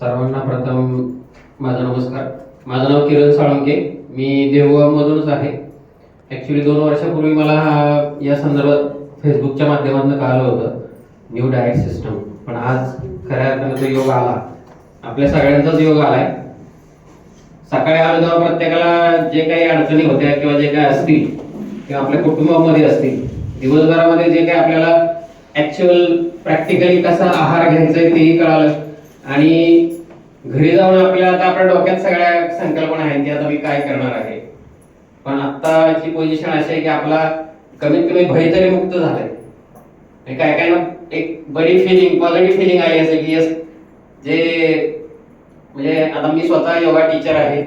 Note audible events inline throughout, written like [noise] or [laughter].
सर्वांना प्रथम माझा नमस्कार. माझं नाव किरण साळुंके. मी देवगावमधूनच आहे. ॲक्च्युली दोन वर्षापूर्वी मला हा या संदर्भात फेसबुकच्या माध्यमातून कळालं होतं न्यू डायट सिस्टम पण आज खऱ्या अर्थानं तो योग आला. आपल्या सगळ्यांचाच योग आलाय. सकाळी आलो तेव्हा प्रत्येकाला जे काही अडचणी होत्या किंवा जे काही असतील किंवा आपल्या कुटुंबामध्ये असतील दिवसभरामध्ये जे काही आपल्याला ऍक्च्युअल प्रॅक्टिकली कसा आहार घ्यायचा आहे तेही कळालं. आणि घरी जाऊन आपल्या आता आपल्या डोक्यात सगळ्या संकल्पना आहेत की आता मी काय करणार आहे. पण आत्ताची पोझिशन अशी आहे की आपला कमीत कमी भय तरी मुक्त झालाय. काय काय ना एक बरी फिलिंग पॉझिटिव्ह फिलिंग आली असेल की यस जे म्हणजे आता मी स्वतः योगा टीचर आहे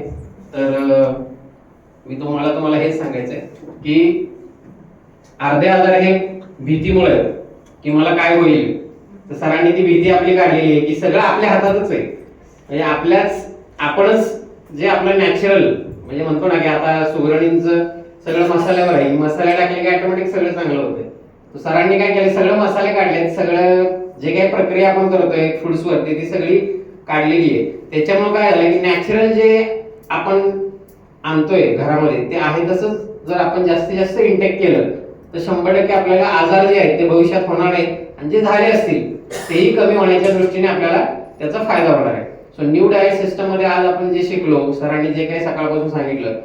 तर मी तुम्हाला तुम्हाला हेच सांगायचंय की अर्धे आजार हे भीतीमुळे की मला काय होईल? तर सरांनी ती भीती आपली काढलेली आहे की सगळं आपल्या हातातच आहे. म्हणजे आपल्याच आपणच जे आपलं नॅचरल म्हणजे म्हणतो ना की आता सुगरणींचं सगळं मसाल्यावर आहे. मसाले टाकले की ऑटोमॅटिक सगळं चांगलं होतं तर सरांनी काय केलं? सगळं मसाले काढले सगळं जे काही प्रक्रिया आपण करतोय फूड्स वरती ती सगळी काढलेली आहे. त्याच्यामुळे काय झालं की नॅचरल जे आपण आणतोय घरामध्ये ते आहे तसंच जर आपण जास्तीत जास्त इंटेक केलं तर शंभर टक्के आपल्याला आजार जे आहेत ते भविष्यात होणार नाहीत आणि जे झाले असतील तेही कमी होण्याच्या दृष्टीने आपल्याला त्याचा फायदा होणार आहे. सो न्यू डायट सिस्टममध्ये आज आपण जे शिकलो सरांनी जे काही सकाळपासून सांगितलं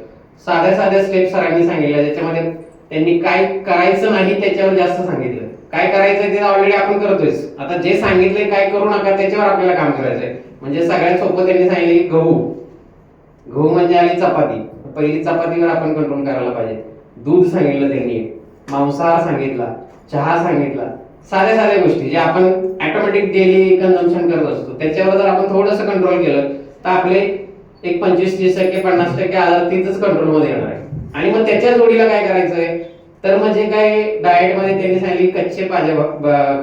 साध्या साध्या स्टेप सरांनी सांगितल्या ज्याच्यामध्ये त्यांनी काय करायचं नाही त्याच्यावर जास्त सांगितलं. काय करायचं ते ऑलरेडी आपण करतोय आता जे सांगितलंय काय करू नका त्याच्यावर आपल्याला काम करायचंय. म्हणजे सगळ्यात सोपं त्यांनी सांगितलं की गहू. गहू म्हणजे आली चपाती. पहिली चपातीवर आपण कंट्रोल करायला पाहिजे. दूध सांगितलं त्यांनी. मांसाहार सांगितला चहा सांगितला साध्या साध्या गोष्टी जे आपण ऑटोमॅटिक डेली कन्झम्पशन करत असतो. त्याच्यावर जर आपण थोडंसं कंट्रोल केलं तर आपले एक पंचवीस तीस टक्के पन्नास टक्के आजार तिथंच कंट्रोलमध्ये येणार आहे. आणि मग त्याच्या जोडीला काय करायचंय? तर मग जे काय डाएटमध्ये त्यांनी सांगितली कच्चे पाजे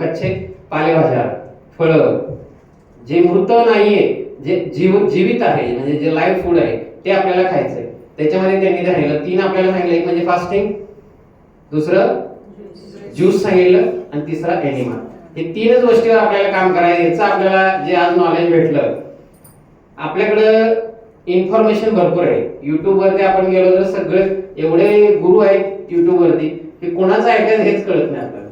कच्चे पालेभाज्या फळं जे मृत नाहीये जे जीव जीवित आहे म्हणजे जे लाईव्ह फूड आहे ते आपल्याला खायचंय. त्याच्यामध्ये त्यांनी सांगितलं तीन आपल्याला सांगितलं एक म्हणजे फास्टिंग दुसरं ज्यूस सांगितलं आणि तिसरा एनिमा हे तीनच गोष्टीवर आपल्याला काम करायचं याचं आपल्याला जे आज नॉलेज भेटलं. आपल्याकडं इन्फॉर्मेशन भरपूर आहे. युट्यूब वरती आपण गेलो तर सगळे एवढे गुरु आहेत युट्यूब वरती की कोणाचं ऐकायचं हेच कळत नाही आपल्याला.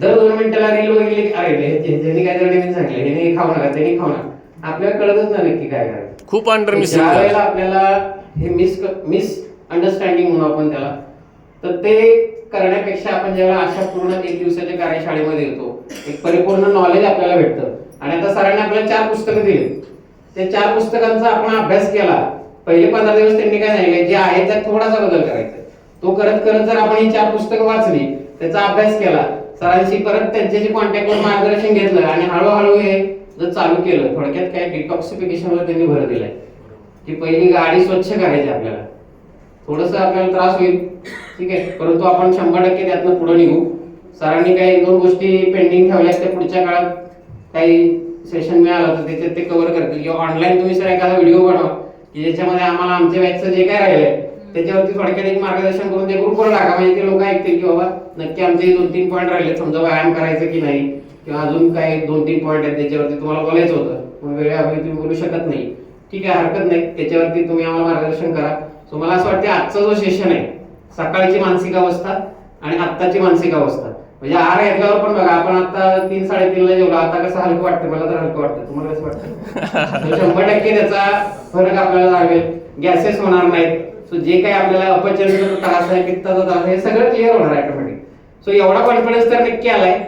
दर दोन मिनिटाला रील बघितली की अरे ज्यांनी काय तर नवीन सांगितलं हे नाही खाऊ नका त्यांनी खाऊ नका. आपल्याला कळतच नाही नक्की काय करायचं. खूप अंडर वेळेला आपल्याला हे मिस मिस अंडरस्टँडिंग म्हणू आपण त्याला तर ते करण्यापेक्षा आपण जेव्हा अशा पूर्ण एक दिवसाच्या कार्यशाळेमध्ये येतो एक परिपूर्ण नॉलेज आपल्याला भेटतं. आणि आता सरांनी आपल्याला चार पुस्तकं दिली. त्या चार पुस्तकांचा आपण अभ्यास केला पहिले पंधरा दिवस त्यांनी काय सांगितलं जे आहे त्यात थोडासा बदल करायचा. तो करत करत जर आपण ही चार पुस्तकं वाचली त्याचा अभ्यास केला सरांशी परत त्यांच्याशी कॉन्टॅक्टवर मार्गदर्शन घेतलं आणि हळूहळू हे जर चालू केलं थोडक्यात काय डिटॉक्सिफिकेशनवर त्यांनी भर दिलाय. की पहिली गाडी स्वच्छ करायची आपल्याला. थोडस आपल्याला त्रास होईल. ठीक आहे. परंतु आपण शंभर टक्के त्यातनं पुढे निघू. सरांनी काही एक दोन गोष्टी पेंडिंग ठेवल्या त्या पुढच्या काळात. काही सेशन मिळालं तर त्याच्यात ते कव्हर करतील. किंवा ऑनलाईन तुम्ही सर एखादा व्हिडिओ बनवा की ज्याच्यामध्ये आम्हाला आमच्या बॅचचं जे काय राहिलंय त्याच्यावरती थोडक्यात एक मार्गदर्शन करून ते ग्रुपवर टाका. म्हणजे ते लोक ऐकतील की बाबा नक्की आमचे दोन तीन पॉईंट राहिले समजा व्यायाम करायचं की नाही किंवा अजून काही दोन तीन पॉईंट आहेत त्याच्यावरती तुम्हाला बोलायचं होतं. पण वेळेअभावी तुम्ही बोलू शकत नाही. ठीक आहे हरकत नाही. त्याच्यावरती तुम्ही आम्हाला मार्गदर्शन करा. सो मला असं वाटतं आजचा जो सेशन आहे सकाळची मानसिक अवस्था आणि आत्ताची मानसिक अवस्था. म्हणजे आहार घेतल्यावर पण बघा आपण आता तीन साडेतीनला जेवलो आता कसं हलकं वाटतं? मला तर हलकं वाटतं. तुम्हाला कसं वाटतं? [laughs] शंभर टक्के त्याचा फरक आपल्याला जाणवेल. गॅसेस होणार नाहीत. सो जे काही आपल्याला अपचनाचा त्रास आहे पित्ताचा त्रास आहे हे सगळं क्लिअर होणार ऑटोमॅटिक सो एवढा कॉन्फिडन्स तर नक्की आलाय.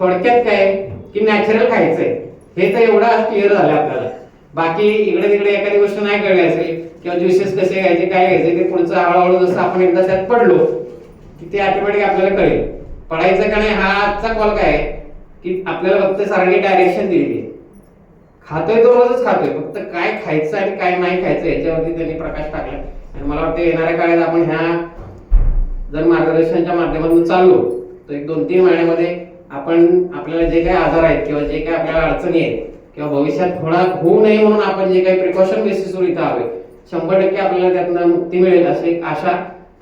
थोडक्यात काय आहे, की नॅचरल खायचंय. हे तर एवढा क्लिअर झालं आपल्याला. बाकी इकडे तिकडे एखादी गोष्ट नाही कळली असेल किंवा ज्युसेस कसे घ्यायचे काय घ्यायचे ते पुढचं हळूहळू जसं आपण एकदा त्यात पडलो की ते ऑटोमॅटिक आपल्याला कळेल. पडायचं का नाही हा आजचा कॉल काय आहे? की आपल्याला फक्त सारखी डायरेक्शन दिलेली आहे. खातोय तो रोजच खातोय. फक्त काय खायचं आणि काय नाही खायचं याच्यावरती त्यांनी प्रकाश टाकला. आणि मला वाटतं येणाऱ्या काळात आपण ह्या जर मार्गदर्शनाच्या माध्यमातून चाललो तर एक दोन तीन महिन्यामध्ये आपण आपल्याला जे काही आजार आहेत किंवा जे काही आपल्याला अडचणी आहेत किंवा भविष्यात होणार होऊ नये म्हणून आपण जे काही प्रिकॉशन बेसिसवर इथं हवे शंभर टक्के आपल्याला त्यातनं मुक्ती मिळेल अशी एक आशा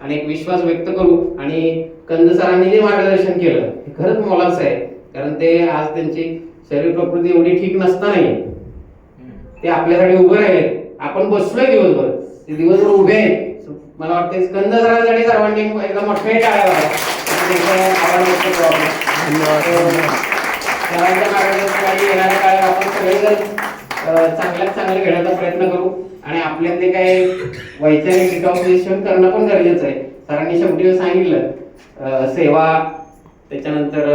आणि एक विश्वास व्यक्त करू. आणि कंद सरांनी जे मार्गदर्शन केलं हे खरंच मोलाचं आहे. कारण ते आज त्यांची शरीर प्रकृती एवढी ठीक नसतानाही ते आपल्यासाठी उभे राहिले. आपण बसलोय दिवसभर. ते दिवसभर उभे आहेत. मला वाटतं स्कंद सरांसाठी सर्वांनी एकदा मोठे टाळ्या सरांच्या मार्गदर्शनाखाली येणाऱ्या काळात आपण सगळेजण चांगल्यात चांगलं घेण्याचा प्रयत्न करू. आणि आपल्यातले काही वैचारिक डिकॉम्पोजिशन करणं पण गरजेचं आहे. सरांनी शेवटी सांगितलं सेवा त्याच्यानंतर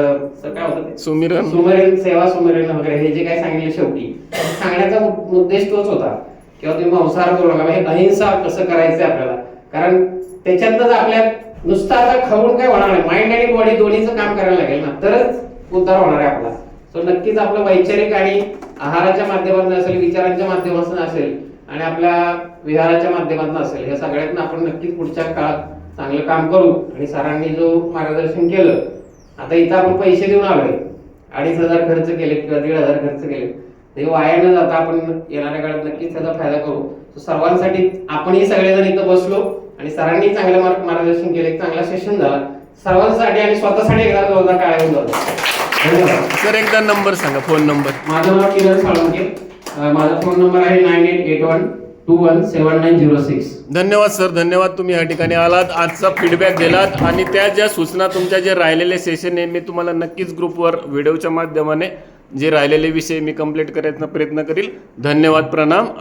काय होतं? सुमिरन. सुमरेन सेवा सुमरेन वगैरे हे जे काय सांगितलं शेवटी सांगण्याचा उद्देश तोच होता. किंवा तुम्ही मांसाहार करू नका म्हणजे अहिंसा कसं करायचं आपल्याला? कारण त्याच्यातच आपल्या नुसतं आता खाऊन काय होणार नाही. माइंड आणि बॉडी दोन्हीचं काम करायला लागेल ना. तरच उद्धार होणार आहे आपला. सो नक्कीच आपलं वैचारिक आणि आहाराच्या माध्यमातून असेल विचारांच्या माध्यमातून असेल आणि आपल्या विहाराच्या माध्यमातून असेल. या सगळ्यातनं आपण नक्कीच पुढच्या काळात चांगलं काम करू. आणि सरांनी जो मार्गदर्शन केलं आता इथं आपण पैसे देऊन आलोय. अडीच हजार खर्च केले किंवा दीड हजार खर्च केले ते वाया न जाता आपण येणाऱ्या काळात नक्कीच त्याचा फायदा करू. सर्वांसाठी आपणही सगळेजण इथं बसलो आणि सरांनी चांगलं मार्ग- मार्गदर्शन केलं. एक चांगला सेशन झाला. सर्वांसाठी आणि स्वतःसाठी एकदा जोरदार टाळ्या होऊन जातो धन्यवाद. सर एकदा नंबर सांगा फोन नंबर. माझं नाव किरण साळुंके. माझा फोन नंबर आहे nine eight eight one two one seven nine zero six धन्यवाद सर धन्यवाद. तुम्ही या ठिकाणी आलात. आजचा फीडबॅक दिलात. आणि त्या ज्या सूचना तुमच्या जे राहिलेले सेशन आहे मी तुम्हाला नक्कीच ग्रुपवर व्हिडिओच्या माध्यमाने जे राहिलेले विषय मी कंप्लीट करायचा प्रयत्न करील. धन्यवाद प्रणाम.